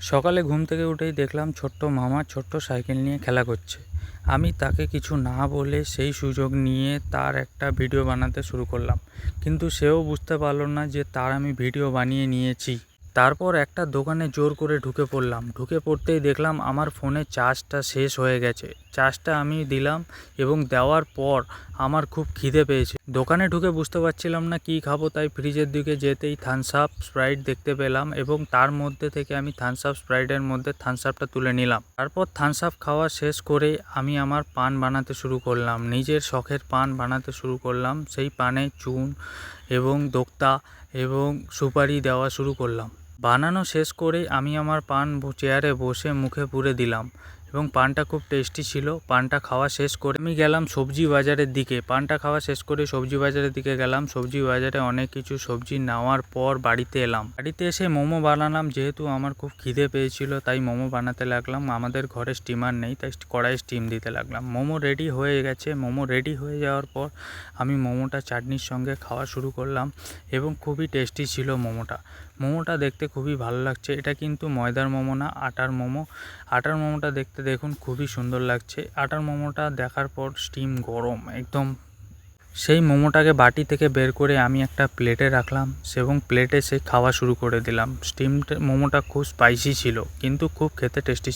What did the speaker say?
সকালে ঘুম থেকে উঠেই দেখলাম ছোট্ট মামা ছোট্ট সাইকেল নিয়ে খেলা করছে। আমি তাকে কিছু না বলে সেই সুযোগ নিয়ে তার একটা ভিডিও বানাতে শুরু করলাম। কিন্তু সেও বুঝতে পারল না যে তার আমি ভিডিও বানিয়ে নিয়েছি। তারপর একটা দোকানে জোর করে ঢুকে পড়লাম। ঢুকে পড়তেই দেখলাম আমার ফোনে চার্জটা শেষ হয়ে গেছে। চার্জটা আমি দিলাম এবং দেওয়ার পর আমার খুব খিদে পেয়েছে। দোকানে ঢুকে বুঝতে পারছিলাম না কি খাব, তাই ফ্রিজের দিকে যেতেই থামস আপ স্প্রাইট দেখতে পেলাম এবং তার মধ্যে থেকে আমি থামস আপ স্প্রাইটের মধ্যে থামস আপটা তুলে নিলাম। তারপর থামস আপ খাওয়া শেষ করে আমি আমার পান বানাতে শুরু করলাম। নিজের শখের পান বানাতে শুরু করলাম। সেই পানে চুন এবং দোক্তা এবং সুপারি দেওয়া শুরু করলাম। বানানো শেষ করেই আমি আমার পান চেয়ারে বসে মুখে পুরে দিলাম। এবং পানটা খুব টেস্টি ছিল। পানটা খাওয়া শেষ করে আমি গেলাম সবজি বাজারের দিকে। পানটা খাওয়া শেষ করে সবজি বাজারের দিকে গেলাম। সবজি বাজারে অনেক কিছু সবজি নেওয়ার পর বাড়িতে এলাম। বাড়িতে এসে মোমো বানালাম, যেহেতু আমার খুব খিদে পেয়েছিল, তাই মোমো বানাতে লাগলাম। আমাদের ঘরে স্টিমার নেই, তাই কড়াই স্টিম দিতে লাগলাম। মোমো রেডি হয়ে গেছে। মোমো রেডি হয়ে যাওয়ার পর আমি মোমোটা চাটনির সঙ্গে খাওয়া শুরু করলাম এবং খুবই টেস্টি ছিল মোমোটা। মোমোটা দেখতে খুবই ভালো লাগছে। এটা কিন্তু ময়দার মোমো না, আটার মোমো। আটার মোমোটা দেখতে দেখুন, খুবই সুন্দর লাগছে। আটার মোমোটা দেখার পর স্টিম গরম, একদম। সেই মোমোটাকে বাটি থেকে বের করে আমি একটা প্লেটে রাখলাম এবং প্লেটে সে খাওয়া শুরু করে দিলাম। স্টিম মোমোটা খুব স্পাইসি ছিল, কিন্তু খুব খেতে টেস্টি